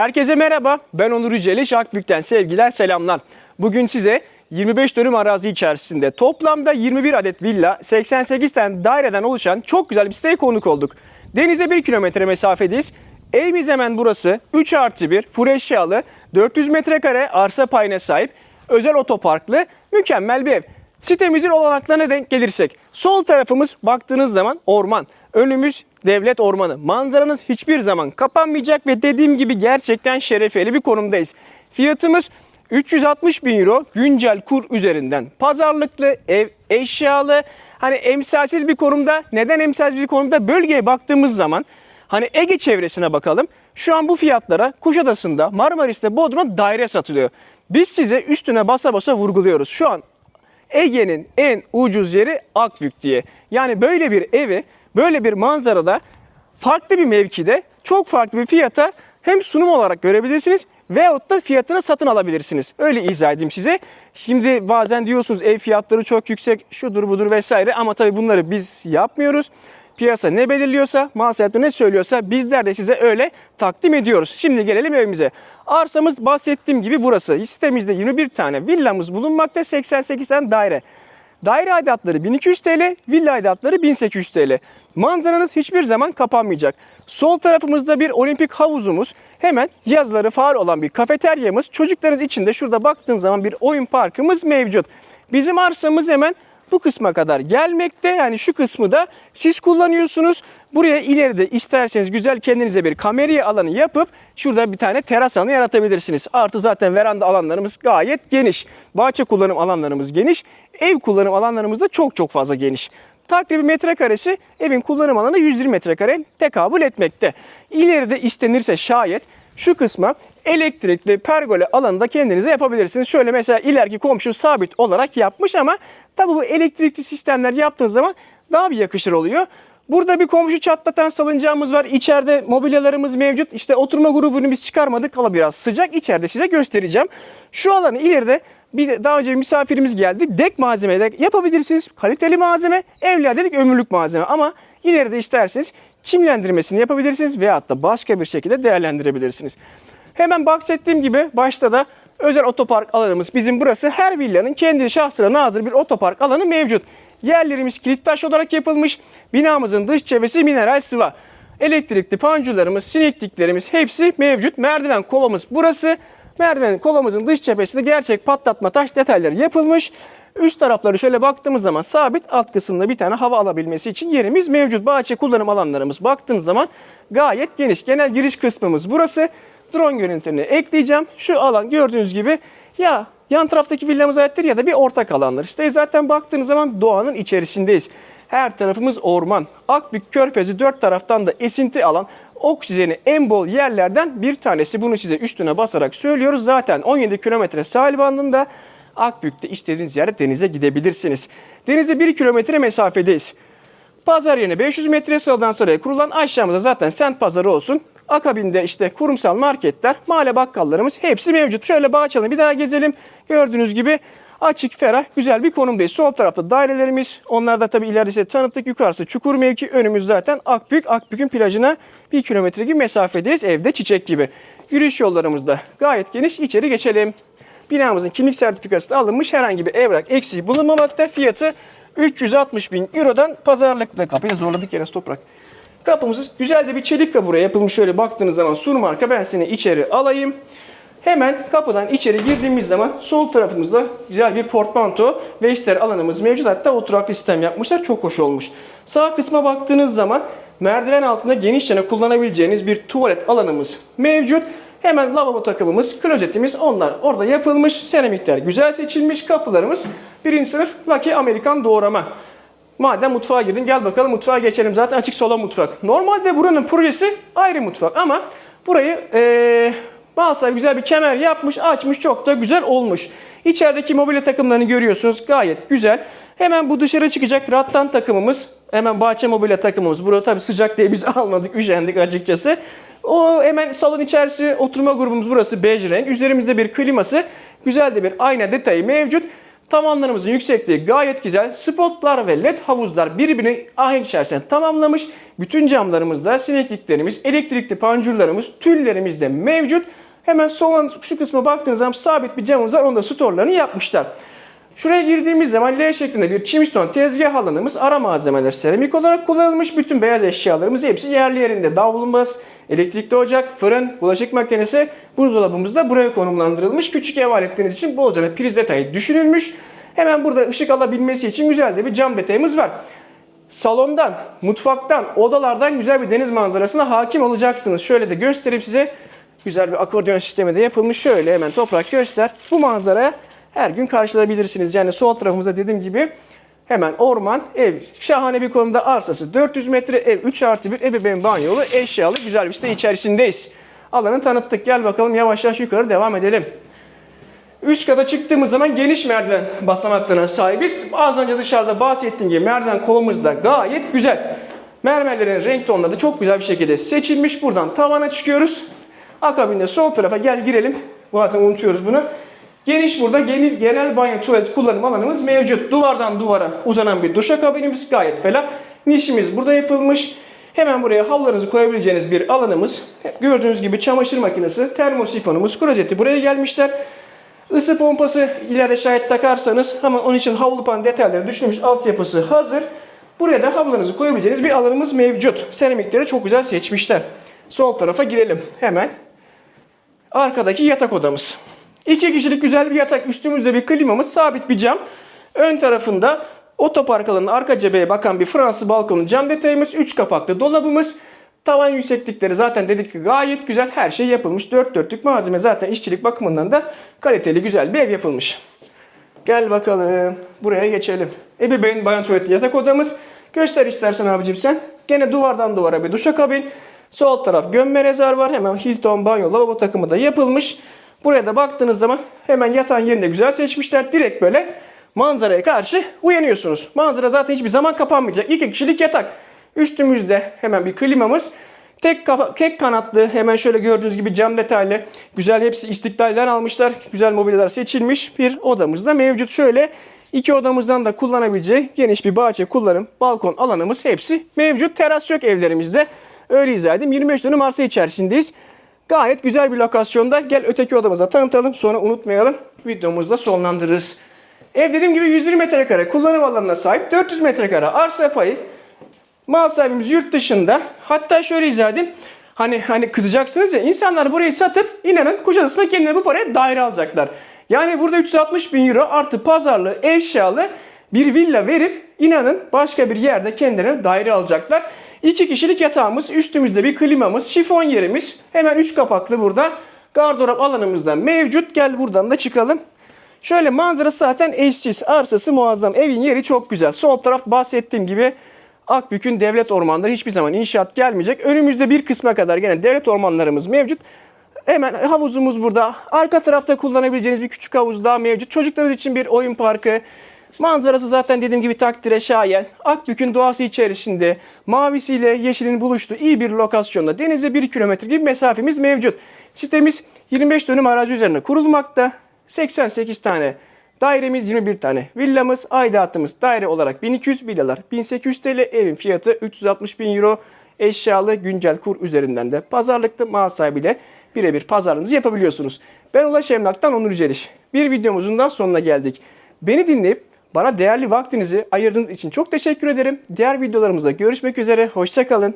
Herkese merhaba. Ben Onur Yüceliş. Akbük'ten sevgiler, selamlar. Bugün size 25 dönüm arazi içerisinde toplamda 21 adet villa, 88 tane daireden oluşan çok güzel bir siteye konuk olduk. Denize 1 kilometre mesafedeyiz. Evimiz hemen burası. 3 artı 1, full eşyalı, 400 metrekare arsa payına sahip, özel otoparklı, mükemmel bir ev. Sitemizin olanaklarına denk gelirsek, sol tarafımız baktığınız zaman orman. Önümüz devlet ormanı. Manzaranız hiçbir zaman kapanmayacak ve dediğim gibi gerçekten şerefeli bir konumdayız. Fiyatımız 360 bin euro güncel kur üzerinden. Pazarlıklı, ev eşyalı, hani emsalsiz bir konumda. Neden emsalsiz bir konumda? Bölgeye baktığımız zaman Hani Ege çevresine bakalım. Şu an bu fiyatlara Kuşadası'nda, Marmaris'te, Bodrum'da daire satılıyor. Biz size üstüne basa basa vurguluyoruz. Şu an Ege'nin en ucuz yeri Akbük diye. Yani böyle bir evi, böyle bir manzarada farklı bir mevkide çok farklı bir fiyata hem sunum olarak görebilirsiniz veyahut da fiyatını satın alabilirsiniz. Öyle izah edeyim size. Şimdi bazen diyorsunuz ev fiyatları çok yüksek, şudur budur vesaire ama tabii bunları biz yapmıyoruz. Piyasa ne belirliyorsa, sahipleri ne söylüyorsa bizler de size öyle takdim ediyoruz. Şimdi gelelim evimize. Arsamız bahsettiğim gibi burası. Sitemizde 21 tane villamız bulunmakta, 88 tane daire. Daire aidatları 1200 TL, villa aidatları 1800 TL. Manzaranız hiçbir zaman kapanmayacak. Sol tarafımızda bir olimpik havuzumuz, hemen yazları faal olan bir kafeteryamız, çocuklarınız için de şurada baktığın zaman bir oyun parkımız mevcut. Bizim arsamız hemen bu kısma kadar gelmekte. Yani şu kısmı da siz kullanıyorsunuz. Buraya ileride isterseniz güzel kendinize bir kameriye alanı yapıp şurada bir tane teras alanı yaratabilirsiniz. Artı zaten veranda alanlarımız gayet geniş. Bahçe kullanım alanlarımız geniş. Ev kullanım alanlarımız da çok çok fazla geniş. Takribi metrekaresi evin kullanım alanı 120 metrekare tekabül etmekte. İleride istenirse şayet şu kısma elektrik ve pergole alanında kendinize yapabilirsiniz. Şöyle mesela ileriki komşu sabit olarak yapmış ama tabi bu elektrikli sistemler yaptığınız zaman daha bir yakışır oluyor. Burada bir komşu çatlatan salıncağımız var. İçeride mobilyalarımız mevcut. İşte oturma grubunu biz çıkarmadık. Hava biraz sıcak. İçeride size göstereceğim. Şu alanı ileride bir daha önce bir misafirimiz geldi. Dek malzemeyle yapabilirsiniz. Kaliteli malzeme. Evler dedik ömürlük malzeme ama ileride isterseniz çimlendirmesini yapabilirsiniz veyahut da başka bir şekilde değerlendirebilirsiniz. Hemen bahsettiğim gibi başta da özel otopark alanımız bizim burası. Her villanın kendi şahsına nazır bir otopark alanı mevcut. Yerlerimiz kilit taş olarak yapılmış. Binamızın dış çevresi mineral sıva. Elektrikli panjurlarımız, sinekliklerimiz hepsi mevcut. Merdiven kovamız burası. Merdiven kovamızın dış cephesinde gerçek patlatma taş detayları yapılmış. Üst tarafları şöyle baktığımız zaman sabit alt kısımda bir tane hava alabilmesi için yerimiz mevcut. Bahçe kullanım alanlarımız baktığınız zaman gayet geniş. Genel giriş kısmımız burası. Drone görüntülerini ekleyeceğim. Şu alan gördüğünüz gibi ya yan taraftaki villamız aittir ya da bir ortak alanlar. İşte zaten baktığınız zaman doğanın içerisindeyiz. Her tarafımız orman. Akbük Körfezi dört taraftan da esinti alan oksijeni en bol yerlerden bir tanesi. Bunu size üstüne basarak söylüyoruz. Zaten 17 kilometre sahil bandında Akbük'te istediğiniz yere denize gidebilirsiniz. Denize 1 kilometre mesafedeyiz. Pazar yerine 500 metre sıradan sıraya kurulan aşağımızda zaten sent pazarı olsun. Akabinde işte kurumsal marketler, mahalle bakkallarımız hepsi mevcut. Şöyle Bağçalı'nı bir daha gezelim. Gördüğünüz gibi açık, ferah, güzel bir konumdayız. Sol tarafta dairelerimiz. Onlar da tabii ileride size tanıttık. Yukarısı çukur mevki. Önümüz zaten Akbük. Akbük'ün plajına 1 kilometre gibi mesafedeyiz. Evde çiçek gibi. Yürüyüş yollarımız da gayet geniş. İçeri geçelim. Binamızın kimlik sertifikası da alınmış. Herhangi bir evrak eksiği bulunmamakta. Fiyatı 360 bin Euro'dan pazarlıkta. Kapıyı zorladık yine toprak. Kapımız güzel de bir çelik buraya yapılmış. Şöyle baktığınız zaman sur marka ben seni içeri alayım. Hemen kapıdan içeri girdiğimiz zaman sol tarafımızda güzel bir portmanto ve ister alanımız mevcut. Hatta oturaklı sistem yapmışlar. Çok hoş olmuş. Sağ kısma baktığınız zaman merdiven altında genişçe kullanabileceğiniz bir tuvalet alanımız mevcut. Hemen lavabo takımımız, klozetimiz onlar orada yapılmış. Seramikler güzel seçilmiş. Kapılarımız birinci sınıf Lucky Amerikan doğrama. Madem mutfağa girdin gel bakalım mutfağa geçelim. Zaten açık salon mutfak. Normalde buranın projesi ayrı mutfak ama burayı ee, sahibi güzel bir kemer yapmış, açmış çok da güzel olmuş. İçerideki mobilya takımlarını görüyorsunuz gayet güzel. Hemen bu dışarı çıkacak rattan takımımız. Hemen bahçe mobilya takımımız. Burada tabii sıcak diye biz almadık, üşendik açıkçası. O hemen salon içerisi oturma grubumuz burası bej renk. Üzerimizde bir kliması, güzel de bir ayna detayı mevcut. Tavanlarımızın yüksekliği gayet güzel. Spotlar ve led havuzlar birbirini ahenk içerisinde tamamlamış. Bütün camlarımızda sinekliklerimiz, elektrikli panjurlarımız, tüllerimiz de mevcut. Hemen sol şu kısma baktığınız zaman sabit bir camımız var. Onda storlarını yapmışlar. Şuraya girdiğimiz zaman L şeklinde bir çimston tezgah alanımız ara malzemeler seramik olarak kullanılmış. Bütün beyaz eşyalarımız hepsi yerli yerinde. Davlumbaz, elektrikli ocak, fırın, bulaşık makinesi, buzdolabımız da buraya konumlandırılmış. Küçük ev aletleriniz için bolca da priz detayı düşünülmüş. Hemen burada ışık alabilmesi için güzel de bir cam detayımız var. Salondan, mutfaktan, odalardan güzel bir deniz manzarasına hakim olacaksınız. Şöyle de göstereyim size. Güzel bir akordeon sistemi de yapılmış. Şöyle hemen toprak göster. Bu manzaraya her gün karşılayabilirsiniz. Yani sol tarafımızda dediğim gibi hemen orman, ev. Şahane bir konumda arsası. 400 metre ev, 3 artı 1 ebeveyn banyolu, eşyalı güzel bir site içerisindeyiz. Alanı tanıttık. Gel bakalım yavaş yavaş yukarı devam edelim. Üst kata çıktığımız zaman geniş merdiven basamaklarına sahibiz. Az önce dışarıda bahsettiğim gibi merdiven kolumuz da gayet güzel. Mermerlerin renk tonları da çok güzel bir şekilde seçilmiş. Buradan tavana çıkıyoruz. Akabinde sol tarafa gel girelim. Bazen unutuyoruz bunu. Geniş burada genel, genel banyo tuvalet kullanım alanımız mevcut. Duvardan duvara uzanan bir duşakabinimiz gayet ferah. Nişimiz burada yapılmış. Hemen buraya havlularınızı koyabileceğiniz bir alanımız. Gördüğünüz gibi çamaşır makinesi, termosifonumuz, klozeti buraya gelmişler. Isı pompası ileride şayet takarsanız hemen onun için havlu pan detayları düşünülmüş altyapısı hazır. Buraya da havlularınızı koyabileceğiniz bir alanımız mevcut. Seramikleri çok güzel seçmişler. Sol tarafa girelim hemen. Arkadaki yatak odamız. İki kişilik güzel bir yatak. Üstümüzde bir klimamız, sabit bir cam. Ön tarafında otopark alanının arka cepheye bakan bir Fransız balkonu cam detayımız. Üç kapaklı dolabımız. Tavan yükseklikleri zaten dedik ki gayet güzel. Her şey yapılmış. Dört dörtlük malzeme zaten işçilik bakımından da kaliteli güzel bir ev yapılmış. Gel bakalım. Buraya geçelim. Ebeveyn bayan tuvaleti yatak odamız. Göster istersen abicim sen. Gene duvardan duvara bir duşakabin. Sol taraf gömme rezervuar. Hemen Hilton banyo lavabo takımı da yapılmış. Buraya da baktığınız zaman hemen yatağın yerini de güzel seçmişler. Direkt böyle manzaraya karşı uyanıyorsunuz. Manzara zaten hiçbir zaman kapanmayacak. İki kişilik yatak. Üstümüzde hemen bir klimamız. Tek, tek kanatlı hemen şöyle gördüğünüz gibi cam detaylı. Güzel hepsi istiklalden almışlar. Güzel mobilyalar seçilmiş. Bir odamız da mevcut. Şöyle iki odamızdan da kullanabileceği geniş bir bahçe kullanım, balkon alanımız hepsi mevcut. Teras yok evlerimizde. Öyle izah edeyim. 25 dönüm arsa içerisindeyiz. Gayet güzel bir lokasyonda. Gel öteki odamıza tanıtalım. Sonra unutmayalım. Videomuzda sonlandırırız. Ev dediğim gibi 120 metrekare kullanım alanına sahip. 400 metrekare arsa payı. Mal sahibimiz yurt dışında. Hatta şöyle izah edeyim. Hani hani kızacaksınız ya insanlar burayı satıp inanın Kuşadası'na kendine bu paraya daire alacaklar. Yani burada 360 bin euro artı pazarlı, eşyalı bir villa verip inanın başka bir yerde kendilerine daire alacaklar. İki kişilik yatağımız, üstümüzde bir klimamız, şifon yerimiz. Hemen üç kapaklı burada. Gardırop alanımızda mevcut. Gel buradan da çıkalım. Şöyle manzarası zaten eşsiz. Arsası muazzam. Evin yeri çok güzel. Sol taraf bahsettiğim gibi Akbük'ün devlet ormanları hiçbir zaman inşaat gelmeyecek. Önümüzde bir kısma kadar gene devlet ormanlarımız mevcut. Hemen havuzumuz burada. Arka tarafta kullanabileceğiniz bir küçük havuz daha mevcut. Çocuklarınız için bir oyun parkı. Manzarası zaten dediğim gibi takdire şayan. Akbük'ün doğası içerisinde mavisiyle yeşilin buluştuğu iyi bir lokasyonda denize 1 kilometre gibi mesafemiz mevcut. Sitemiz 25 dönüm arazi üzerine kurulmakta. 88 tane dairemiz, 21 tane villamız, aidatımız daire olarak 1200, villalar 1800 TL, evin fiyatı 360 bin euro. Eşyalı güncel kur üzerinden de pazarlıklı mal sahibiyle birebir pazarlığınızı yapabiliyorsunuz. Ben Ulaş Emlak'tan Onur Yüceliş. Bir videomuzun da sonuna geldik. Beni dinleyip bana değerli vaktinizi ayırdığınız için çok teşekkür ederim. Diğer videolarımızda görüşmek üzere. Hoşçakalın.